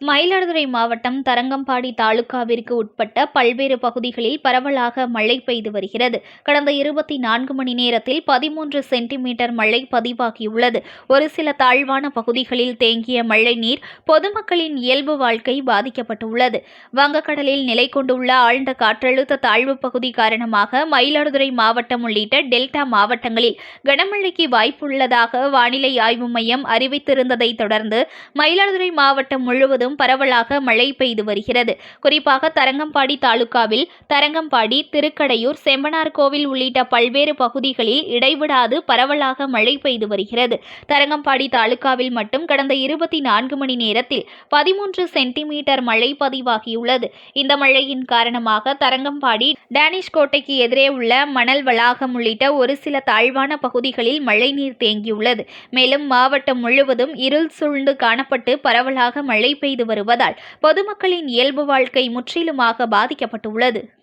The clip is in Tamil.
மயிலாடுதுறை மாவட்டம் தரங்கம்பாடி தாலுகாவிற்கு உட்பட்ட பல்வேறு பகுதிகளில் பரவலாக மழை பெய்து வருகிறது. கடந்த இருபத்தி நான்கு மணி நேரத்தில் பதிமூன்று சென்டிமீட்டர் மழை பதிவாகியுள்ளது. ஒரு சில தாழ்வான பகுதிகளில் தேங்கிய மழை நீர் பொதுமக்களின் இயல்பு வாழ்க்கை பாதிக்கப்பட்டுள்ளது. வங்கக்கடலில் நிலை கொண்டுள்ள ஆழ்ந்த காற்றழுத்த தாழ்வு பகுதி காரணமாக மயிலாடுதுறை மாவட்டம் உள்ளிட்ட டெல்டா மாவட்டங்களில் கனமழைக்கு வாய்ப்புள்ளதாக வானிலை ஆய்வு மையம் அறிவித்திருந்ததை தொடர்ந்து மயிலாடுதுறை மாவட்டம் முழுவதும் பரவலாக மழை பெய்து வருகிறது. குறிப்பாக தரங்கம்பாடி தாலுகாவில் தரங்கம்பாடி திருக்கடையூர் செம்பனார் கோவில் உள்ளிட்ட பல்வேறு பகுதிகளில் இடைவிடாது பரவலாக மழை பெய்து வருகிறது. தரங்கம்பாடி தாலுகாவில் மட்டும் கடந்த இருபத்தி நான்கு மணி நேரத்தில் பதிமூன்று சென்டிமீட்டர் மழை பதிவாகியுள்ளது. இந்த மழையின் காரணமாக தரங்கம்பாடி டேனிஷ் கோட்டைக்கு எதிரே உள்ள மணல் வளாகம் உள்ளிட்ட ஒரு சில தாழ்வான பகுதிகளில் மழைநீர் தேங்கியுள்ளது. மேலும் மாவட்டம் முழுவதும் இருள் சூழ்ந்து காணப்பட்டு பரவலாக மழை பெய்து வருவதால் பொதுமக்களின் இயல்பு வாழ்க்கை முற்றிலுமாக பாதிக்கப்பட்டுள்ளது.